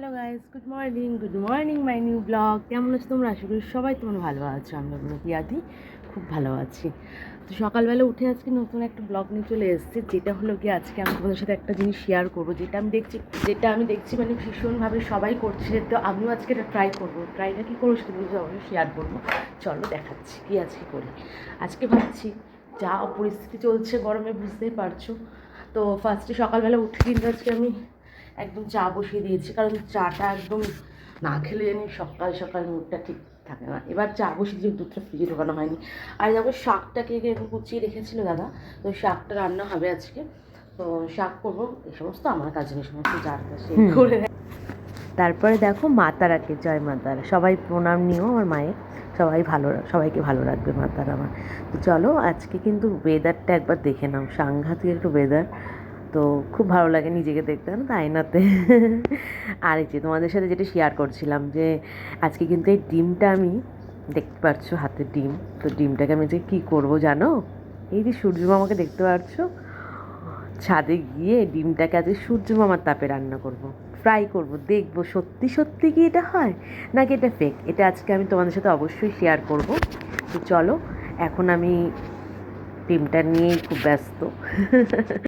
Hello guys good morning good morning my new blog কেমন আছো তোমরা? আশা করি সবাই তোমরা ভালো আছো। আমি আপনার পিয়াদি খুব ভালো আছি। তো সকালবেলা উঠে আজকে নতুন একটা ব্লগ নিয়ে চলে এসেছি, যেটা হলো কি আজকে আমি তোমাদের সাথে একটা জিনিস শেয়ার করব। যেটা আমি দেখছি, যেটা আমি দেখছি মানে ভীষণভাবে সবাই করছে, তো আমিও আজকে এটা ট্রাই করব। ট্রাইটা কী করব সেটা তোমাদের অবশ্যই শেয়ার করব। চলো দেখাচ্ছি, কী আজকে করি। আজকে ভাবছি, যা পরিস্থিতি চলছে গরমে, বুঝতেই পারছ। তো ফার্স্টে সকালবেলা উঠে কিন্তু আজকে আমি একদম চা বসিয়ে দিয়েছি কারণ চাটা একদম না খেলে জানি সকাল সকাল মুডটা ঠিক থাকে না। এবার চা বসিয়ে দিয়ে দুধটা ফ্রিজে ঢোকানো হয়নি। আর যখন শাকটাকে একটু কুচিয়ে রেখেছিল দাদা? তো শাকটা রান্না হবে আজকে। তো শাক করব এই সমস্ত আমার কাজ নেই সমস্ত যার কাছে। করে তারপরে দেখো মা তারাকে জয় মা তারা সবাই প্রণাম নিও আমার মায়ের। সবাই ভালো সবাইকে ভালো রাখবে মা তারা আমার। তো চলো আজকে কিন্তু ওয়েদারটা একবার দেখে নাও। সাংঘাতিক একটু ওয়েদার তো খুব ভালো লাগে নিজেকে দেখতে, জানো তো, আয়নাতে। আর যে তোমাদের সাথে যেটা শেয়ার করছিলাম যে, আজকে কিন্তু এই ডিমটা আমি দেখতে পাচ্ছ, হাতের ডিম। তো ডিমটাকে আমি যে কী করব জানো? এই যে সূর্য মামাকে দেখতে পাচ্ছ, ছাদে গিয়ে ডিমটাকে আজকে সূর্য মামার তাপে রান্না করব। ফ্রাই করব, দেখব সত্যি সত্যি কি এটা হয়, নাকি এটা ফেক এটা আজকে আমি তোমাদের সাথে অবশ্যই শেয়ার করব। তো চলো, এখন আমি ডিমটা নিয়েই খুব ব্যস্ত।